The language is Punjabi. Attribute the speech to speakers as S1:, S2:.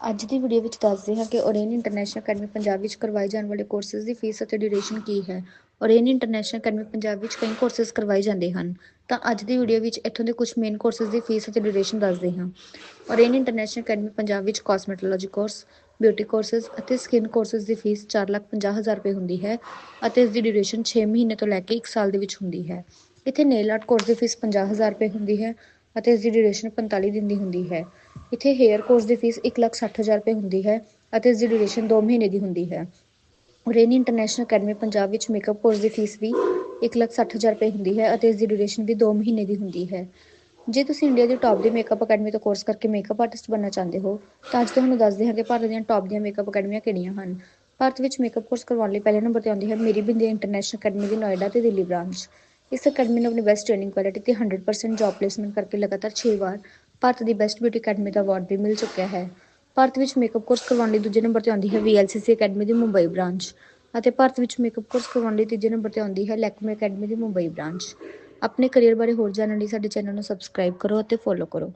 S1: ਅੱਜ ਦੀ ਵੀਡੀਓ ਵਿੱਚ ਦੱਸਦੇ ਹਾਂ ਕਿ ਓਰੇਨ ਇੰਟਰਨੈਸ਼ਨਲ ਅਕੈਡਮੀ ਪੰਜਾਬ ਵਿੱਚ ਕਰਵਾਏ ਜਾਣ ਵਾਲੇ ਕੋਰਸਿਜ਼ ਦੀ ਫੀਸ ਅਤੇ ਡਿਊਰੇਸ਼ਨ ਕੀ ਹੈ। ਓਰੇਨ ਇੰਟਰਨੈਸ਼ਨਲ ਅਕੈਡਮੀ ਪੰਜਾਬ ਵਿੱਚ ਕਈ ਕੋਰਸਿਜ਼ ਕਰਵਾਏ ਜਾਂਦੇ ਹਨ। ਤਾਂ ਅੱਜ ਦੀ ਵੀਡੀਓ ਵਿੱਚ ਇੱਥੋਂ ਦੇ ਕੁਝ ਮੇਨ ਕੋਰਸਿਜ਼ ਦੀ ਫੀਸ ਅਤੇ ਡਿਊਰੇਸ਼ਨ ਦੱਸਦੇ ਹਾਂ। ਓਰੇਨ ਇੰਟਰਨੈਸ਼ਨਲ ਅਕੈਡਮੀ ਪੰਜਾਬ ਵਿੱਚ ਕਾਸਮੈਟੋਲੋਜੀ ਕੋਰਸ ਬਿਊਟੀ ਕੋਰਸਿਜ਼ ਅਤੇ ਸਕਿਨ ਕੋਰਸਿਜ਼ ਦੀ ਫੀਸ 4,50,000 ਰੁਪਏ ਹੁੰਦੀ ਹੈ ਅਤੇ ਇਸ ਦੀ ਡਿਊਰੇਸ਼ਨ 6 ਮਹੀਨੇ ਤੋਂ ਲੈ ਕੇ 1 ਸਾਲ ਦੇ ਵਿੱਚ ਹੁੰਦੀ ਹੈ। ਇੱਥੇ ਨੇਲ ਆਰਟ ਕੋਰਸ ਦੀ ਫੀਸ 50000 ਰੁਪਏ ਹੁੰਦੀ ਹੈ ਅਤੇ ਇਸ ਦੀ ਡਿਊਰੇਸ਼ਨ 45 ਦਿਨ ਦੀ ਹੁੰਦੀ ਹੈ। ਇੱਥੇ ਹੇਅਰ ਕੋਰਸ ਦੀ ਫੀਸ 160000 ਰੁਪਏ ਹੁੰਦੀ ਹੈ ਅਤੇ ਇਸ ਦੀ ਡਿਊਰੇਸ਼ਨ 2 ਮਹੀਨੇ ਦੀ ਹੁੰਦੀ ਹੈ। ਰੇਨੀ ਇੰਟਰਨੈਸ਼ਨਲ ਅਕੈਡਮੀ ਪੰਜਾਬ ਵਿੱਚ ਮੇਕਅਪ ਕੋਰਸ ਦੀ ਫੀਸ ਵੀ 160000 ਰੁਪਏ ਹੁੰਦੀ ਹੈ ਅਤੇ ਇਸ ਦੀ ਡਿਊਰੇਸ਼ਨ ਵੀ 2 ਮਹੀਨੇ ਦੀ ਹੁੰਦੀ ਹੈ। ਜੇ ਤੁਸੀਂ ਇੰਡੀਆ ਦੀ ਟੌਪ ਦੀ ਮੇਕਅਪ ਅਕੈਡਮੀ ਤੋਂ ਕੋਰਸ ਕਰਕੇ ਮੇਕਅਪ ਆਰਟਿਸਟ ਬਣਨਾ ਚਾਹੁੰਦੇ ਹੋ, ਤਾਂ ਅੱਜ ਤੁਹਾਨੂੰ ਦੱਸਦੇ ਹਾਂ ਕਿ ਭਾਰਤ ਦੀਆਂ ਟੌਪ ਦੀਆਂ ਮੇਕਅਪ ਅਕੈਡਮੀਆਂ ਕਿਹੜੀਆਂ ਹਨ। ਭਾਰਤ ਵਿੱਚ ਮੇਕਅਪ ਕੋਰਸ ਕਰਵਾਉਣ ਲਈ ਪਹਿਲੇ ਨੰਬਰ ਤੇ ਆਉਂਦੀ ਹੈ ਮੇਰੀ ਬਿੰਦੀਆਂ ਇੰਟਰਨੈਸ਼ਨਲ ਅਕੈਡਮੀ ਦੀ ਨੋਇਡਾ ਤੇ ਦਿੱਲੀ ਬ੍ਰਾਂਚ ਇਸ ਅਕੈਡਮੀ ਨੇ ਆਪਣੀ ਬੈਸਟ ਟ੍ਰੇਨਿੰਗ ਕੁਆਲਿਟੀ ਤੇ 100% ਜੌਬ ਪਲੇਸਮੈਂਟ ਕਰਕੇ ਲਗਾਤਾਰ 6 ਵਾਰ ਭਾਰਤ ਦੀ ਬੈਸਟ ਬਿਊਟੀ ਅਕੈਡਮੀ ਦਾ ਅਵਾਰਡ ਵੀ ਮਿਲ ਚੁੱਕਿਆ ਹੈ। ਭਾਰਤ ਵਿੱਚ ਮੇਕਅਪ ਕੋਰਸ ਕਰਵਾਉਣ ਲਈ ਦੂਜੇ ਨੰਬਰ ਤੇ ਆਉਂਦੀ ਹੈ VLCC ਅਕੈਡਮੀ ਦੀ ਮੁੰਬਈ ਬ੍ਰਾਂਚ ਅਤੇ ਭਾਰਤ ਵਿੱਚ ਮੇਕਅਪ ਕੋਰਸ ਕਰਵਾਉਣ ਲਈ ਤੀਜੇ ਨੰਬਰ ਤੇ ਆਉਂਦੀ ਹੈ ਲੈਕਮੇ ਅਕੈਡਮੀ ਦੀ ਮੁੰਬਈ ਬ੍ਰਾਂਚ ਆਪਣੇ ਕੈਰੀਅਰ ਬਾਰੇ ਹੋਰ ਜਾਣਨ ਲਈ ਸਾਡੇ ਚੈਨਲ ਨੂੰ ਸਬਸਕ੍ਰਾਈਬ ਕਰੋ ਅਤੇ ਫੋਲੋ ਕਰੋ।